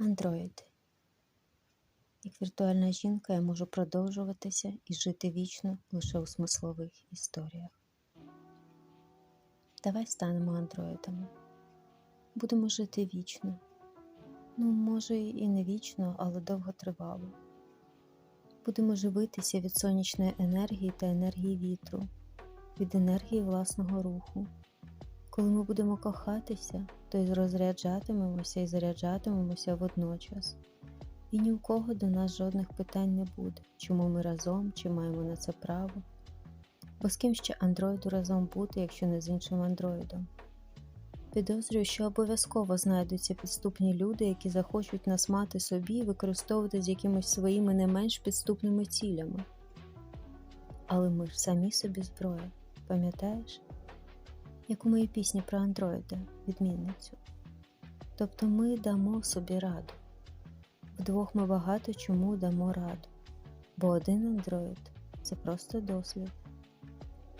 Андроїд. Як віртуальна жінка я можу продовжуватися і жити вічно лише у смислових історіях. Давай станемо андроїдами. Будемо жити вічно. Ну, може, і не вічно, але довготривало. Будемо живитися від сонячної енергії та енергії вітру, від енергії власного руху. Коли ми будемо кохатися, то й розряджатимемося і заряджатимемося водночас. І ні у кого до нас жодних питань не буде, чому ми разом, чи маємо на це право. Бо з ким ще андроїду разом бути, якщо не з іншим андроїдом. Підозрюю, що обов'язково знайдуться підступні люди, які захочуть нас мати собі і використовувати з якимись своїми не менш підступними цілями. Але ми ж самі собі зброя, пам'ятаєш? Як у моїй пісні про андроїда, відмінницю. Тобто ми дамо собі раду. Вдвох ми багато чому дамо раду, бо один андроїд це просто дослід,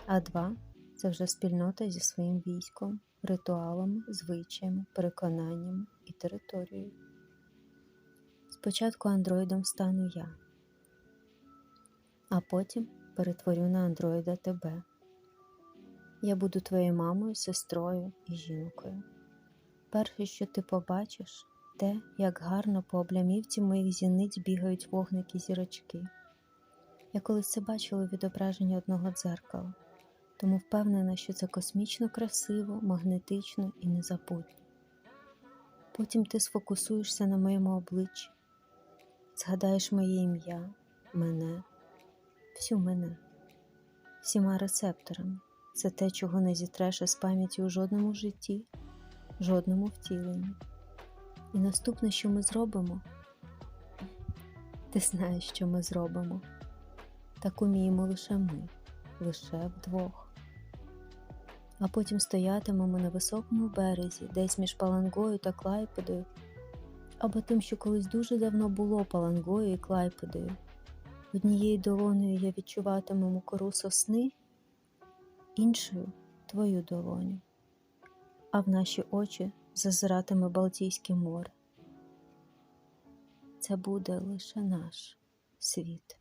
а два це вже спільнота зі своїм військом, ритуалами, звичаями, переконаннями і територією. Спочатку андроїдом стану я, а потім перетворю на андроїда тебе. Я буду твоєю мамою, сестрою і жінкою. Перше, що ти побачиш, те, як гарно по облямівці моїх зіниць бігають вогники зірочки. Я колись це бачила у одного дзеркала, тому впевнена, що це космічно красиво, магнетично і незабутньо. Потім ти сфокусуєшся на моєму обличчі, згадаєш моє ім'я, мене, всю мене, всіма рецепторами. Це те, чого не зітреш із пам'яті у жодному житті, жодному втіленні. І наступне, що ми зробимо, ти знаєш, що ми зробимо. Так уміємо лише ми, лише вдвох. А потім стоятимемо на високому березі, десь між Палангою та Клайпедою, або тим, що колись дуже давно було Палангою і Клайпедою. Однією долоною я відчуватиму кору сосни, іншою твою долоню, а в наші очі зазиратиме Балтійське море. Це буде лише наш світ.